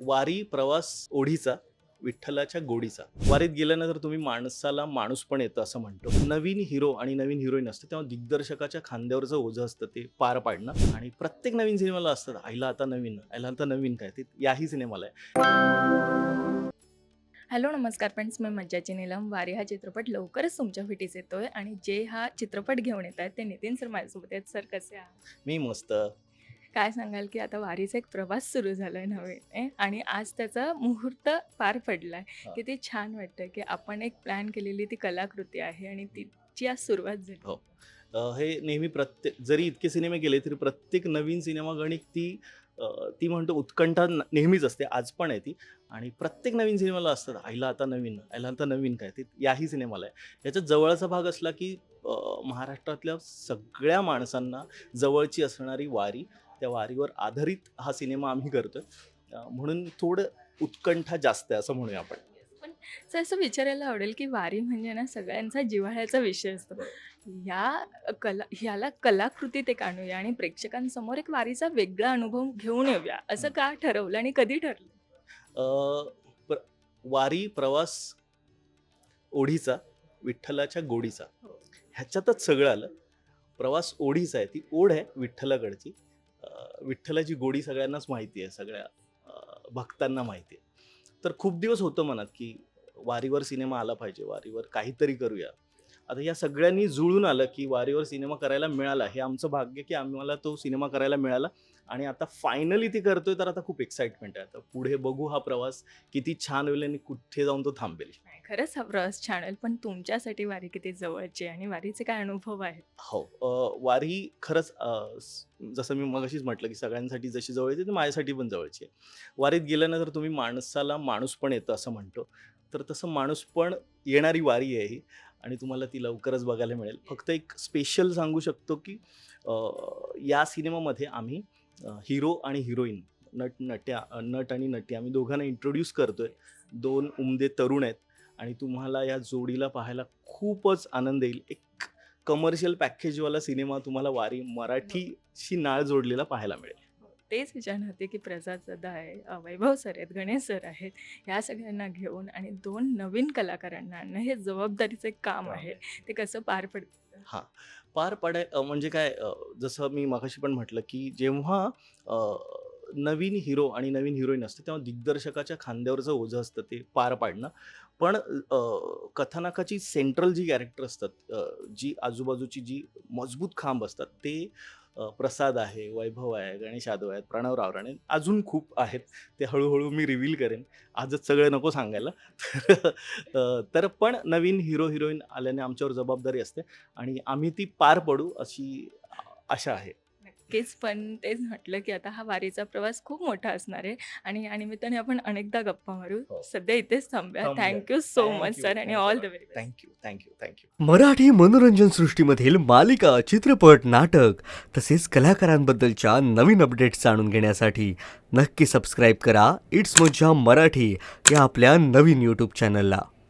वारी प्रवास ओढीचा विठ्ठलाच्या गोडीचा. वारीत गेल्यानंतर तुम्ही माणसाला माणूस पण येतं असं म्हणतो. नवीन हिरो आणि नवीन हिरोईन असते तेव्हा दिग्दर्शकाच्या खांद्यावरचं ओझं असतं ते पार पाडणं. आणि प्रत्येक नवीन सिनेमाला असतं आईला आता नवीन आईला आता नवीन काय ते याही सिनेमाला आहे. हॅलो नमस्कार फ्रेंड्स मी मज्जाची नीलम. वारी हा चित्रपट लवकरच तुमच्या भेटीस येतोय. आणि जे हा चित्रपट घेऊन येत आहेत ते नितीन सर माझ्यासोबत आहेत. सर कसे आहात? मी मस्त. काय सांगाल की आता वारीचा एक प्रवास सुरू झालाय नवीन ए? आणि आज त्याचा मुहूर्त पार पडलाय हा. किती छान वाटतं की आपण एक प्लॅन केलेली ती कलाकृती आहे आणि तिची आज सुरुवात झाली हो. हे नेहमी प्रत्येक जरी इतके सिनेमे गेले तरी प्रत्येक नवीन सिनेमा गणित ती ती म्हणतो उत्कंठा नेहमीच असते आज पण आहे ती आणि प्रत्येक नवीन सिनेमाला असतात आईला आता नवीन आईला आता नवीन काय ते याही सिनेमाला आहे याच्यात जवळचा भाग असला की महाराष्ट्रातल्या सगळ्या माणसांना जवळची असणारी वारी त्या वारीवर आधारित हा सिनेमा आम्ही करतोय. म्हणून थोडं उत्कंठा जास्त आहे असं म्हणूया आपण. पण सर असं विचारायला आवडेल की वारी म्हणजे ना सगळ्यांचा जिव्हाळ्याचा विषय असतो. या कला ह्याला कलाकृतीत एक आणूया आणि प्रेक्षकांसमोर एक वारीचा वेगळा अनुभव घेऊन येऊया. असं का ठरवलं आणि कधी ठरलं? प्र- वारी प्रवास ओढीचा विठ्ठलाच्या गोडीचा. हो. ह्याच्यातच सगळं आलं. प्रवास ओढीचा आहे. ती ओढ आहे विठ्ठलाकडची. विठ्ठलाची गोडी सगळ्यांनाच माहिती आहे सगळ्या भक्तांना माहिती आहे. तर खूप दिवस होतं मनात की वारीवर सिनेमा आला पाहिजे वारीवर काहीतरी करूया. आता या सगळ्यांनी जुळून आलं की वारीवर सिनेमा करायला मिळाला हे आमचं भाग्य की आम्हाला तो सिनेमा करायला मिळाला. आणि आता फायनली ती करतोय तर आता खूप एक्साइटमेंट आहे. आता पुढे बघू हा प्रवास किती छान होईल आणि कुठे जाऊन तो थांबेल. खरंच हा प्रवास छान आहे पण तुमच्यासाठी वारी किती जवळची आहे आणि वारीचे काय अनुभव आहेत? हो अ, वारी खरंच अ, स- जसं मी मगाशीच म्हटलं की सगळ्यांसाठी जशी जवळची ती माझ्यासाठी पण जवळची आहे. वारीत गेल्यानंतर तुम्ही माणसाला माणूस पण येतं असं म्हणतो तर तसं माणूस पण येणारी वारी आहे ही आणि तुम्हाला ती लवकरच बघायला मिळेल. फक्त एक स्पेशल सांगू शकतो की अ, या सिनेमामध्ये आम्ही हिरो आणि हिरोईन नट नट्या नट आणि नटी आम्ही दोघांना इंट्रोड्यूस करतोय. दोन उमदे तरुण आहेत. आणि तुम्हाला या जोडीला पाहायला खूपच आनंद येईल. एक कमर्शियल पॅकेजवाला सिनेमा तुम्हाला वारी मराठीशी नाळ जोडलेला पाहायला मिळेल. तेच विचारणार होते की प्रसाद सदा आहे वैभव सर आहेत गणेश सर आहेत ह्या सगळ्यांना घेऊन आणि दोन नवीन कलाकारांना आणणं हे जबाबदारीचं एक काम आहे. ते कसं पार पडतं? हां. पार पाडाय म्हणजे काय जसं मी मगाशी पण म्हटलं की जेव्हा नवीन हिरो आणि नवीन हिरोईन असते तेव्हा दिग्दर्शकाच्या खांद्यावरचं ओझं असतं ते पार पाडणं. पण कथानकाची सेंट्रल जी कॅरेक्टर असतात जी आजूबाजूची जी मजबूत खांब असतात ते प्रसाद आहे वैभव आहे गणेश यादव आहेत प्रणव रावराणे अजून खूप आहेत. ते हळूहळू मी रिव्हील करेन. आजच सगळे नको सांगायला. तर पण नवीन हिरो हिरोईन आल्याने आमच्यावर जबाबदारी असते आणि आम्ही ती पार पडू अशी आशा आहे. नक्कीच. पण तेच म्हटलं की आता हा वारीचा प्रवास खूप मोठा असणार आहे आणि या निमित्ताने आपण अनेकदा गप्पा मारू. हो. सध्या इथेच थांबूया. थांबूया. Thank you so Thank much you, sir आणि all. The very thank you thank you thank you Marathi मनोरंजन सृष्टीमधील मालिका चित्रपट नाटक तसेच कलाकारांबद्दलच्या नवीन अपडेट्स जाणून घेण्यासाठी नक्की सबस्क्राईब करा. इट्स मज्जा मराठी या आपल्या नवीन यूट्यूब चॅनलला